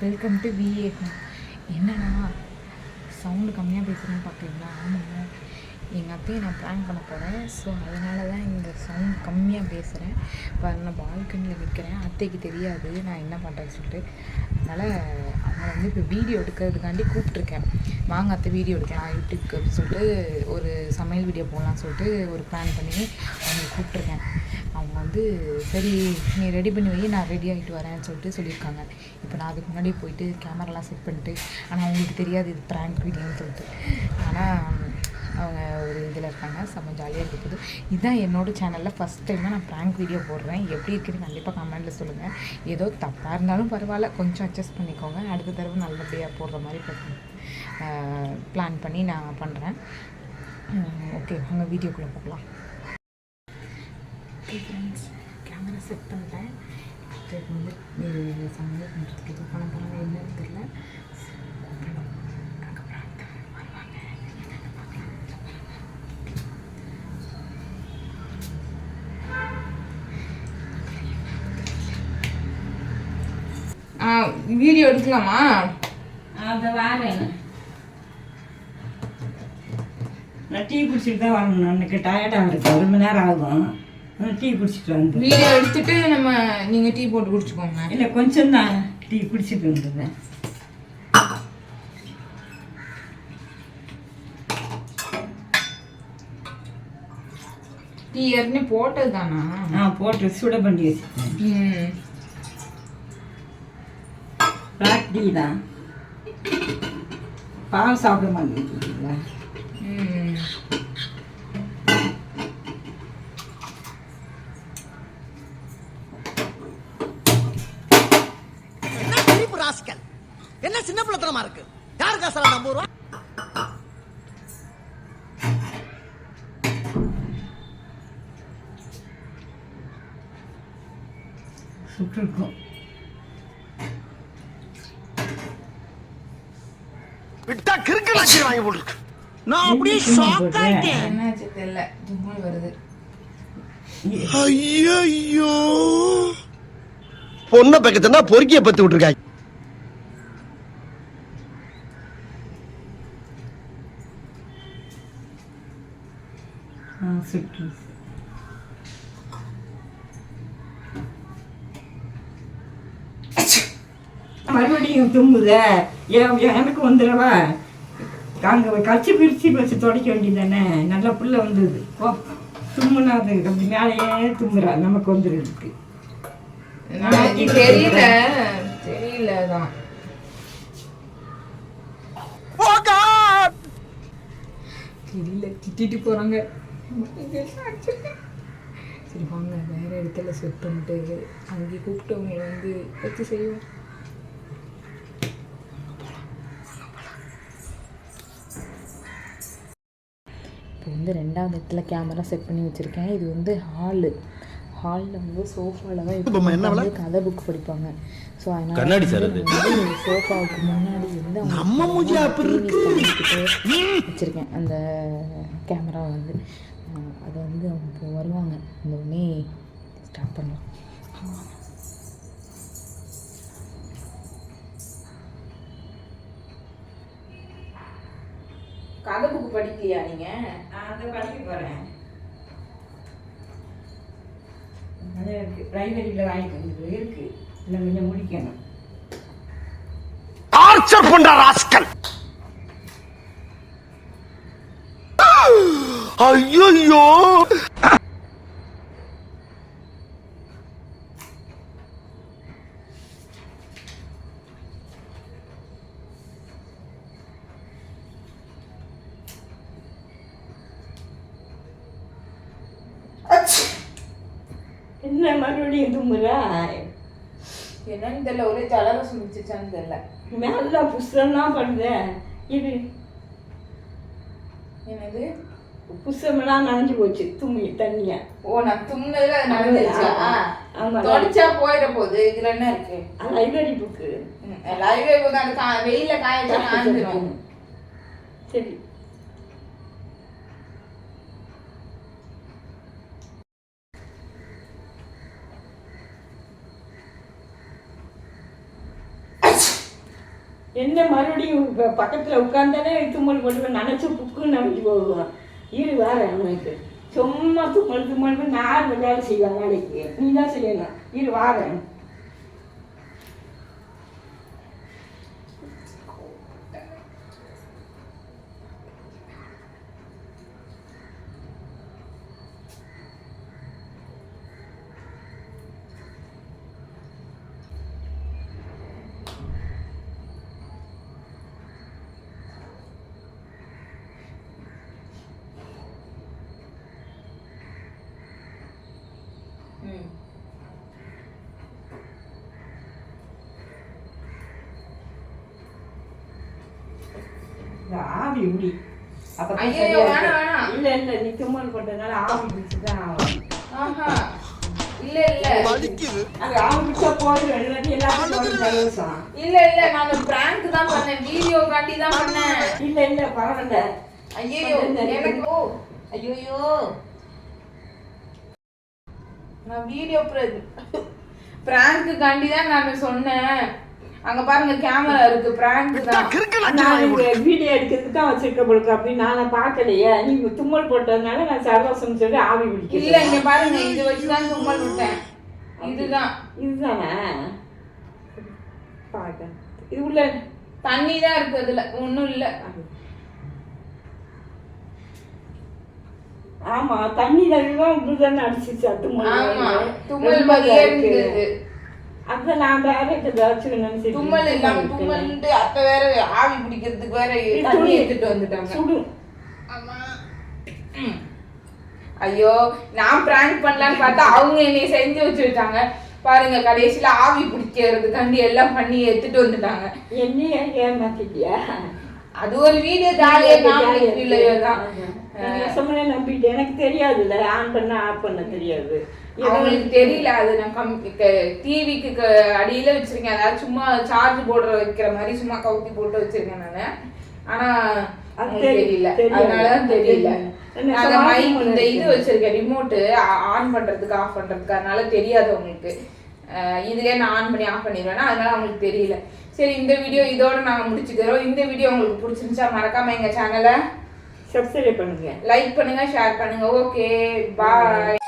Welcome to VA என்னன்னா sound கம்மியாக பேசுகிறேன்னு பார்க்குறீங்களா ஆமாங்க எங்கள் அத்தையை நான் ப்ராங்க் பண்ண போகிறேன் ஸோ அதனால தான் இந்த சவுண்ட் கம்மியாக பேசுகிறேன் இப்போ நான் பால்கனியில் நிற்கிறேன் அத்தைக்கு தெரியாது. நான் என்ன பண்ணுறேன்னு சொல்லிட்டு. அதனால் அவங்க வந்து இப்போ வீடியோ எடுக்கிறதுக்காண்டி கூப்பிட்ருக்கேன் வாங்க அத்தை வீடியோ எடுக்கலாம். யூடியூப்க்கு அப்படின்னு சொல்லிட்டு ஒரு சமையல் வீடியோ போடலான்னு சொல்லிட்டு ஒரு பிளான் பண்ணி அவங்க கூப்பிட்ருக்கேன் அவங்க வந்து சரி நீ ரெடி பண்ணி வை நான் ரெடி ஆகிட்டு வரேன்னு சொல்லிட்டு சொல்லியிருக்காங்க. இப்போ நான் அதுக்கு முன்னாடி போயிட்டு கேமராலாம் செட் பண்ணிட்டு ஆனால் அவங்களுக்கு தெரியாது இது ப்ராங்க் வீடியோன்னு சொல்லிட்டு. ஆனால் அவங்க ஒரு இதில் இருக்காங்க செம்ம ஜாலியாக இருக்குது இதுதான் என்னோடய சேனலில் ஃபஸ்ட் டைம் நான் ப்ராங்க் வீடியோ போடுறேன். எப்படி இருக்குன்னு கண்டிப்பாக கமெண்ட்டில் சொல்லுங்கள் ஏதோ தப்பாக இருந்தாலும் பரவாயில்ல கொஞ்சம் அட்ஜஸ்ட் பண்ணிக்கோங்க. அடுத்த தடவை நல்லபடியாக போடுற மாதிரி பிளான் பண்ணி நான் பண்ணுறேன் ஓகே அவங்க வீடியோக்குள்ளே போகலாம். ஓகே ஃப்ரெண்ட்ஸ் கேமரா செட் பண்ணிட்டேன் இப்போ வந்து சமையல் பண்ணுறதுக்கு இது பண்ண போகிறாங்க என்னன்னு தெரியல ஆ வீடியோ எடுக்கலாமா? அதை வரேன். நான் டீ குடிச்சிட்டு தான் வரணும். எனக்கு டயர்டாக இருக்குது ஒரு மணி நேரம் ஆகும். டீ குடிச்சிட்டு வந்து வீடியோ எடுத்துட்டு நம்ம நீங்கள் டீ போட்டு குடிச்சுக்கோங்க. இல்லை கொஞ்சம் தான் டீ குடிச்சிட்டு வந்துடுறேன் டீ ஏற்கனவே போட்டது தானா? ஆ போட்டு சுட பண்ணி வச்சுருக்கேன் பிளாக் டீ தான். பால் சாப்பிட மாட்டேங்குதுங்களா என்ன சின்ன பிள்ளைத்தனமா இருக்கு? யாரு காசுல ரூபா? சுட்டுருக்கும் விட்டா கிறுக்கு நாச்சி வாங்கி போட்டுருக்கு. நான் அப்படியே ஷாக் ஆயிட்டேன். என்னாச்சு தெரியல. தும்மல் வருது. ஐயோ பொண்ணை பக்கத்துனா பொறுக்கிய பத்து விட்டுருக்காங்க. சுட்டு மறுபடியும் தும்புதே. எனக்கு வந்துடவா? அங்கே கச்சி பிரிச்சு வச்சு துடைக்க வேண்டியதானே நல்ல புள்ள வந்தது. ஓ தும்முனா அது அப்படி மேலேயே தும்புறா. நமக்கு வந்துடுறதுக்கு. எனக்கு தெரியல. தெரியல தான் தெரியல. திட்டிட்டு போறாங்க. சரி வாங்க. வேற இடத்துல செட் பண்ணிட்டு அங்கே கூப்பிட்டவங்க வந்து வச்சு செய்வோம். இப்போ வந்து ரெண்டாவது இடத்துல கேமரா செட் பண்ணி வச்சுருக்கேன். இது வந்து ஹாலு ஹாலில் வந்து சோஃபாவில் தான் இப்போ வந்து கதை புக் படிப்பாங்க. ஸோ அதனால கண்ணாடி சோஃபாவுக்கு முன்னாடி வந்து அவங்க. வச்சுருக்கேன். அந்த கேமரா வந்து. அதை வந்து அவங்க இப்போ வருவாங்க. அந்த உடனே ஸ்டார்ட் பண்ணலாம். கதை புக் படிக்கலையா நீங்கள் அதை படிக்க போகிறேன் இருக்கு. லைப்ரரியில் வாங்கிட்டு இருக்கு. இல்லை கொஞ்சம் முடிக்கணும். Torture rascal! ஐயோ என்ன மறுபடியும் தும்புறா என்னன்னு தெரியல ஒரே ஜலதோஷம் முடிச்சிச்சான்னு தெரியல. மேல புஸ்தம்லாம் பண்ணுத இது என்னது? புஸ்தமெல்லாம் நனைஞ்சு போச்சு. தும்மி தண்ணியா. ஓ நான் தும்னதுல நடந்துருச்சா ஆமா. தொடச்சா போயிட போகுது. இதுல என்ன இருக்கு? லைப்ரரி புக்கு லைவே போது அது கா- வெயில்ல காய வச்சா சரி. என்ன மறுபடியும் பக்கத்துல உட்காந்தானே தும்மல் போட்டு நினைச்சு புக்குன்னு நினைச்சு போடுவான் இரு வேற அவனுக்கு சும்மா தும்மல் தும்மல் நான் வேலை செய்வாங்க நாளைக்கு நீ தான் செய்யணும். இரு வாரேன். இந்த ஆவி உடி. அப்ப சரியா வேணாம். வேணாம். இல்ல இல்ல நீ தும்மல் போட்டதுனால ஆவி பிடிச்சுதான் ஆகும் ஆஹா. இல்ல இல்ல. வலிக்குது. அது ஆவி பிடிச்சா இல்லாட்டி இல்ல இல்ல நான் பிராங்க் தான் பண்ணேன். வீடியோ தான் பண்ணேன். இல்ல இல்ல பரவாயில்ல. ஐயோ எனக்கு ஐயோ நான் வீடியோ பிராங்க் காண்டி தான் நான் சொன்னேன். அங்க பாருங்க கேமரா இருக்கு பிராங்க் தான். நான் இங்க வீடியோ எடுக்கிறதுக்கு தான் வச்சிருக்க போலுக்கு அப்படின்னு நான் பார்க்கலையே. நீங்க தும்மல் போட்டதுனால நான் சர்வசம் சொல்லி ஆவி இல்ல பிடிக்கிறேன் இங்க பாருங்க இது வச்சுதான் தும்மல் விட்டேன். இதுதான். இதுதானே? பார்க்க இது உள்ள தண்ணி தான் இருக்கு அதுல. ஒண்ணும் இல்ல. ஆமா தண்ணி தான். இப்படிதானே அடிச்சிச்சு தும்மல் ஆமா. தும்மல் மாதிரியே. இருந்தது. அதான் நான் வேற ஏதாச்சும் தும்மல் இல்லாம. தும்மல்ட்டு அத்தை வேற ஆவி பிடிக்கிறதுக்கு வேற துணி. எடுத்துட்டு வந்துட்டாங்க சுடு. ஐயோ நான் பிராங்க் பண்ணலான்னு பார்த்தா அவங்க என்னை செஞ்சு வச்சுட்டாங்க பாருங்க கடைசியில ஆவி பிடிக்கிறதுக்காண்டி எல்லாம் பண்ணி எடுத்துட்டு வந்துட்டாங்க என்னைய ஏமாத்திட்டியா அது ஒரு வீடியோ ஜாலியா தான் சொன்னே நம்பிட்டேன் எனக்கு தெரியாதுல்ல ஆன் பண்ண ஆஃப் பண்ண தெரியாது அவங்களுக்கு தெரியல அது நான் கம் டிவிக்கு அடியில வச்சிருக்கேன். அதாவது சும்மா சார்ஜ் போடுற வைக்கிற மாதிரி சும்மா கவுத்தி போட்டு வச்சிருக்கேன் நானு. ஆனா தெரியல. அதனாலதான் தெரியல. இந்த இது. வச்சிருக்கேன். ரிமோட்டு ஆன் பண்றதுக்கு ஆஃப் பண்றதுக்கு. அதனால தெரியாது உங்களுக்கு. இதுலயே நான் ஆன் பண்ணி ஆஃப் பண்ணிடுவேன்னா அதனால அவங்களுக்கு தெரியல. சரி இந்த வீடியோ இதோட நாங்க முடிச்சுக்கிறோம். இந்த வீடியோ உங்களுக்கு பிடிச்சிருந்துச்சா மறக்காம எங்க சேனலை சப்ஸ்கிரைப் பண்ணுங்க. லைக் பண்ணுங்க ஷேர் பண்ணுங்க. Okay bye